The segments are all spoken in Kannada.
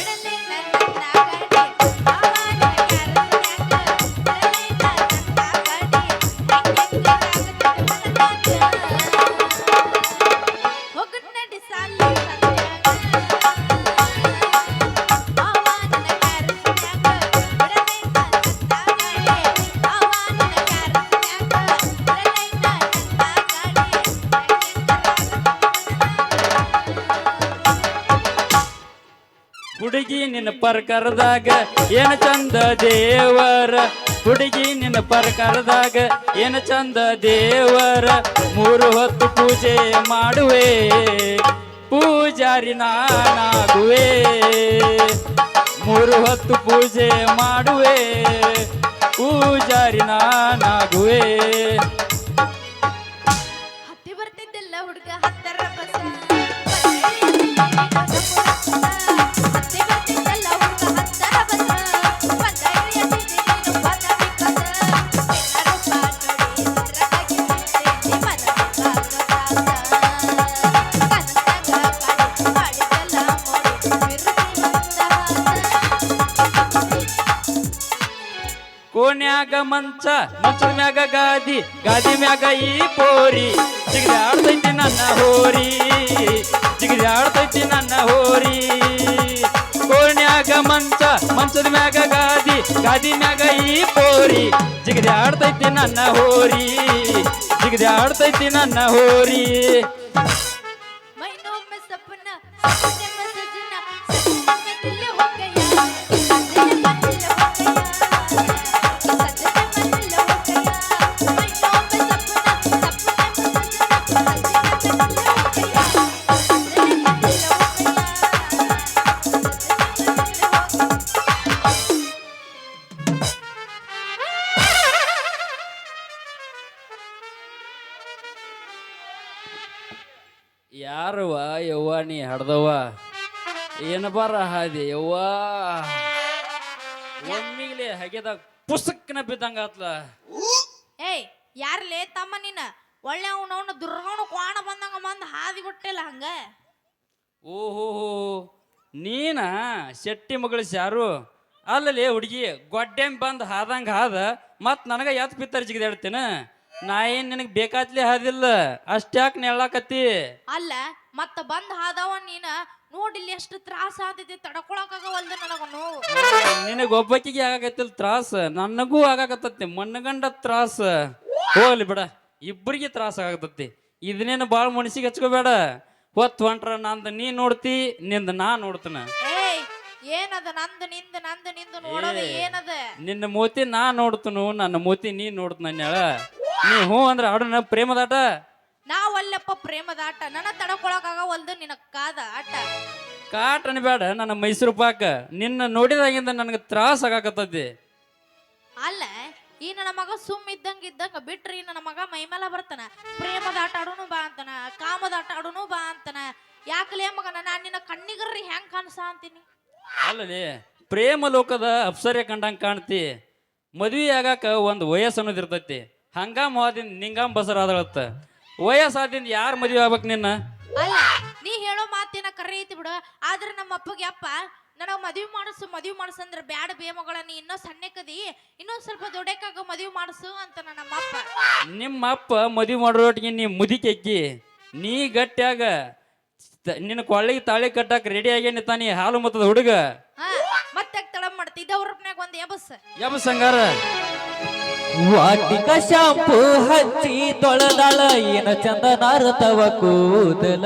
ಬಿಡಲೆ ನನ್ನ ಹುಡುಗಿ ನಿನ್ನ ಪರ್ಕರದಾಗ, ಏನ ಚಂದ ದೇವರ? ಹುಡುಗಿ ನಿನ್ನ ಪರ್ಕರದಾಗ, ಏನ ಚಂದ ದೇವರ? ಮೂರು ಹೊತ್ತು ಪೂಜೆ ಮಾಡುವೆ, ಪೂಜಾರಿ ನಾನಾಗುವೆ. ಮೂರು ಹೊತ್ತು ಪೂಜೆ ಮಾಡುವೆ, ಪೂಜಾರಿ ನಾನಾಗುವೆ. ಹತ್ತಿ ಬರ್ತಿದ್ದಿಲ್ಲ ಹುಡುಗ ಹತ್ತರ ಕೋನ್ಯಾಗ ಮಂಚ, ಮಂಚದ ಮ್ಯಾಗ ಗಾದಿ ಗಾದಿ ಮ್ಯಾಗ ಈ ಪೋರಿ. ಜಿಗದ ಆಡ್ತೈತಿ ನನ್ನ ಹೋರಿ ಜಿಗದ ಆಡ್ತೈತಿ ನನ್ನ ಹೋರಿ. ಕೋಣ್ಯಾಗ ಮಂಚ, ಮಂಚದ ಮ್ಯಾಗ ಗಾದಿ ಗಾದಿ ಮ್ಯಾಗ ಈ ಪೋರಿ. ಜಿಗದ ಆಡ್ತೈತಿ ನನ್ನ ಹೋರಿ ಜಿಗದ ಆಡ್ತೈತಿ ನನ್ನ ಹೋರಿ. ಮೈನೋ में ಏನ ಬರ ಹಾದಿ? ಯವ್ವ. ಒಮ್ಮಿಗ್ಲೆ ಹಗೆದಾಗ ಪುಸ್ತಕನ ಬಿದ್ದಂಗ ಆತ್ಲ. ಏಯ್ ಯಾರ್ಲೇ ತಮ್ಮ ನೀನ? ಒಳ್ಳೆ ಅವನವನ ದುರ್ಗವನು ಕ್ವಾಣ ಬಂದಂಗ ಬಂದು ಹಾದಿ ಬಿಟ್ಟಿಲ್ಲ ಹಂಗ? ಓಹೋ ನೀನ? ಶೆಟ್ಟಿ ಮಗಳು ಸಾರು ಅಲ್ಲಲ್ಲಿ ಹುಡುಗಿ ಗೊಡ್ಡೆಮ್ ಬಂದು ಹಾದಂಗ ಹಾದ ಮತ್ ನನಗ ಯಾತ್ ಪಿತ್ತರ್ ಜಿಗದ ಹೇಳ್ತೇನ? ನಾ ಏನ್ ನಿನಗ್ ಬೇಕಾತ್ಲಿ ಹಾದಿಲ್ಲ. ಅಷ್ಟ್ಯಾಕ್ ನೆಳ್ಳಾಕತ್ತಿ ಅಲ್ಲ ಮತ್ತ ಬಂದ್ ಹಾದವ ನೀನ ನೋಡಿಲ್ಲಿ ಎಷ್ಟು ತ್ರಾಸ ಆತೈತಿ ತಡ್ಕೊಳಕಾಗವಲ್ದು ನನಗ ನೋವು ನಿನಗ ಒಬ್ಬಕಿಗೆ ಆಗಾಕತ್ತಿಲ್ಲ ತ್ರಾಸ ನನಗೂ ಆಗಾಕತ್ತತಿ ಮಣ್ಣಗಂಡ ತ್ರಾಸ. ಹೋಗ್ಲಿ ಬಿಡ ಇಬ್ಬರಿಗೆ ತ್ರಾಸ ಆಗತತಿ ಇದನ್ನೇನು ಭಾಳ ಮನಸ್ಸಿಗೆ ಹಚ್ಕೋಬೇಡ. ಹೊತ್ತು ಹೊಂಟ್ರ ನಂದು ನೀ ನೋಡ್ತಿ ನಿಂದ ನಾ ನೋಡ್ತನ. ಏಯ್ ಏನದ ನಂದು ನಿಂದ ನಂದು ನಿಂದು ನೋಡೋದು. ಏನದ? ನಿನ್ನ ಮೂತಿ ನಾ ನೋಡ್ತನು ನನ್ನ ಮೂತಿ ನೀ ನೋಡ್ತ ನನ್ಯಾಳ ನೀ ಹ್ಞೂ ಅಂದ್ರೆ ಆಡೋಣ ಪ್ರೇಮದಾಟ. ನಾವಲ್ಲಪ್ಪ ಪ್ರೇಮದ ಆಟ. ನನ್ನ ತಡಕೊಳಕಾಗವಲ್ದು ನಿನ ಕಾದ ಆಟ. ಕಾಟ ಅನ್ಬೇಡ ನನ್ನ ಮೈಸೂರು ಪಾಕ. ನಿನ್ನ ನೋಡಿದಾಗಿಂದ ನನಗೆ ತ್ರಾಸ ಆಗಾಕತ್ತೈತಿ ಅಲ್ಲ ಈ ನನ್ನ ಮಗ ಸುಮ್ ಇದ್ದಂಗ ಇದ್ದಂಗ ಬಿಟ್ರಿ ನನ್ನ ಮಗ ಮೈಮೇಲ ಬರ್ತಾನ. ಪ್ರೇಮದ ಆಟ ಆಡೋನು ಬಾ ಅಂತಾನ ಕಾಮದ ಆಟ ಆಡೋನು ಬಾ ಅಂತಾನ. ಯಾಕಲೇ ಮಗ ನಾನ್ ನಿನ್ನ ಕಣ್ಣಿಗರ್ರಿ ಹೆಂಗ್ ಕಾಣಿಸ ಅಂತೀನಿ. ಅಲ್ಲಲ್ಲಿ ಪ್ರೇಮ ಲೋಕದ ಅಪ್ಸರೆ ಕಂಡಂಗೆ ಕಾಣ್ತಿ. ಮದ್ವಿ ಆಗಾಕ ಒಂದು ವಯಸ್ಸು ಅನ್ನೋದು ಇರ್ತೈತಿ. ಹಂಗಾಮ್ ಹೋದಿಂದ ನಿಂಗಾಮ್ ಬಸರಾದಳತ್ತ. ವಯಸ್ಸಾದಿಂದ ಯಾರು ಮದುವೆ ಆಗ್ಬೇಕು ನಿನ್ನ? ಅಲ್ಲ ನೀ ಹೇಳೋ ಮಾತಿನ ಕರೆ ಐತಿ ಬಿಡು. ಆದ್ರೆ ನಮ್ಮ ಅಪ್ಪಗೆ ಅಪ್ಪ ನನಗೆ ಮದುವೆ ಮಾಡಿಸು ಮದುವೆ ಮಾಡಿಸು ಅಂದ್ರೆ ಬ್ಯಾಡ ಬೇ ಮಗಳ. ನೀ ಇನ್ನೂ ಸಣ್ಣಕದಿ ಇನ್ನೊಂದು ಸ್ವಲ್ಪ ದೊಡ್ಡಕ್ಕಾಗ ಮದುವೆ ಮಾಡಿಸು ಅಂತ ನಮ್ಮ ಅಪ್ಪ. ನಿಮ್ಮ ಅಪ್ಪ ಮದುವೆ ಮಾಡೋಟಿಗೆ ನೀ ಮುದಿಕೆಕ್ಕಿ ನೀ ಗಟ್ಟಿಯಾಗ ನಿನ್ನ ಕೊಳ್ಳಿಗೆ ತಾಳಿ ಕಟ್ಟಾಕ ರೆಡಿ ಆಗೇನಿ ತಾನಿ ಹಾಲು ಮತ್ತದ ಹುಡುಗ? ಹಾ ಮತ್ತೆ ತಡ ಮಾಡ್ತಿ ಇದ ಹುರುಪ್ನ್ಯಾಗ ಒಂದ್ ಎಬಸ್. ಯಬ ಸಂಗಾರ ವಾಟಿಕ ಶಾಂಪು ಹಚ್ಚಿ ತೊಳೆದಾಳ ಏನ ಚಂದ ನಾರತವ ಕೂದಲ.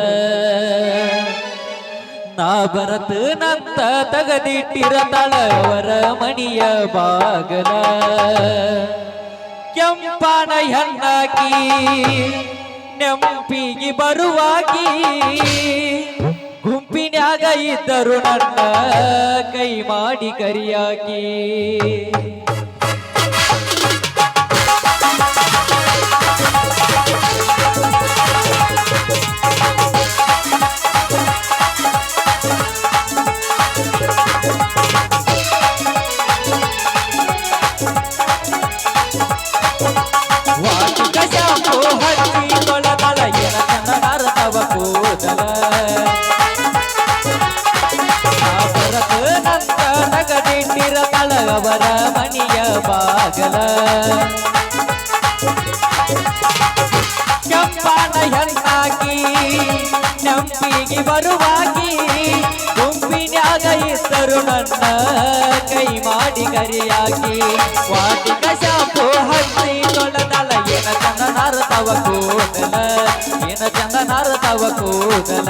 ನಾ ಬರತ ನಂತ ತಗದಿಟ್ಟಿರತಾಳ ಅವರ ಮಣಿಯ ಬಾಗಲ. ಕೆಂಪಾನ ಹೆಣ್ಣಾಕಿ ನೆಂಪಿಗೆ ಬರುವಾಗಿ ಗುಂಪಿನ್ಯಾಗ ಇದ್ದರು ನನ್ನ ಕೈ ಮಾಡಿ ಕರಿಯಾಕಿ. ಕೂದಲ. ನಾ ಬರತ ಅವರ ಮನೆಯ ಬಾಗಲ. ಕೆಂಪನ ಹೆಣ್ಣಾಗಿ ನೆಂಪಿಗೆ ಬರುವಾಗಿ ಗುಂಪಿನ್ಯಾಗ ಇದ್ದರು ನನ್ನ ಕೈ ಮಾಡಿ ಕರಿಯಾಗಿ ವಾಟಿಕ ಶಾಪು ಹತ್ತಿ ತೊಳೆದಲ ಏನ ಚಂದ ನಾರತವ ಕೂದಲ. ಚಂದನಾರ ತವ ಕೂದಲ.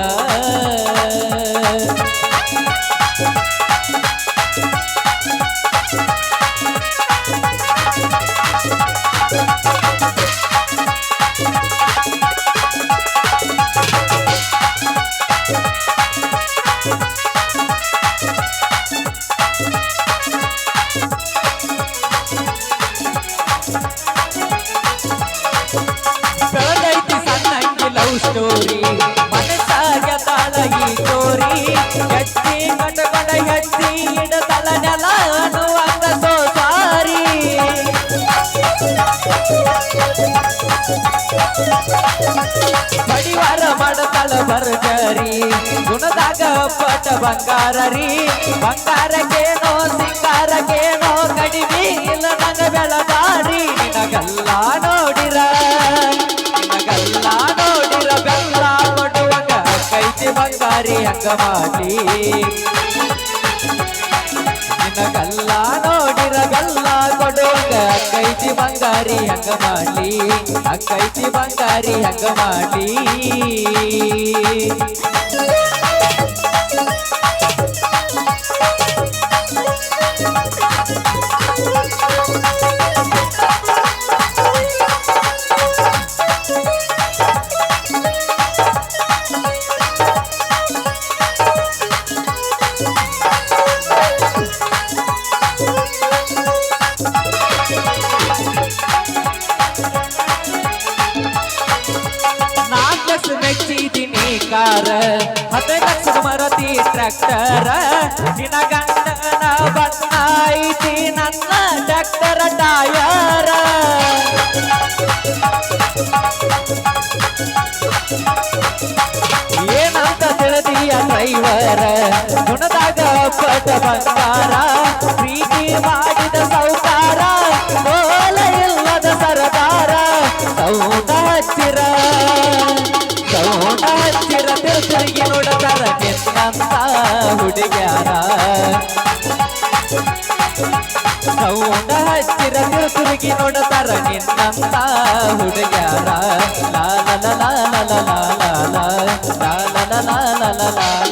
ಬಡಿವಾರ ಮಾಡತಾಳ ಬರ್ಜರಿ ಗುಣದಾಗ ಪಟ ಬಂಗಾರ ರೀ ಬಂಗಾರಕ್ಕೇನೋ ಸಿಂಗಾರಕ್ಕೇನೋ ಕಡಿಮೆ ಇಲ್ಲ ನನ್ನ ಬೆಳಗಾರಿ. ನಿನಗಲ್ಲ ನೋಡಿರ ನಿನಗಲ್ಲ ನೋಡಿರ ಬೆಲ್ಲ ಕೊಡುವಂಗ ಕೈತಿ ಬಂಗಾರಿ ಹಂಗ ಮಾಡಿ ನಿನಗಲ್ಲ ನೋಡಿರ ಬೆಲ್ಲ ಕೊಡುವಾಗ ಕೈತಿ ಬಂಗಾರಿ ಹಂಗ ಮಾಡಿ ಅಕ್ಕೈತಿ ಬಂಗಾರಿ ಹಂಗ ಮಾಡಿ ಡಾಕ್ಟರ ನಿನ ಬಂದಾಯಿತಿ ನನ್ನ ಡಾಕ್ಟರ ಡಾಯರ ಏನಂತ ತಿಳಿದೀಯ ಡ್ರೈವರ ಗುಣದಾಗ ಪಟ ಬಂಗಾರ ಪ್ರೀತಿ ಮಾಡಿದ ಹುಡುಗ್ಯಾರ. ಸೌಂಡ ಹಚ್ಚಿರ ತಿರುಗಿ ನೋಡತಾರ ನಿನ್ನಂತ ಲಾ ಲಾ ಲಾ ಲಾ ಲಾ ಲಾ ಲಾ ಲಾ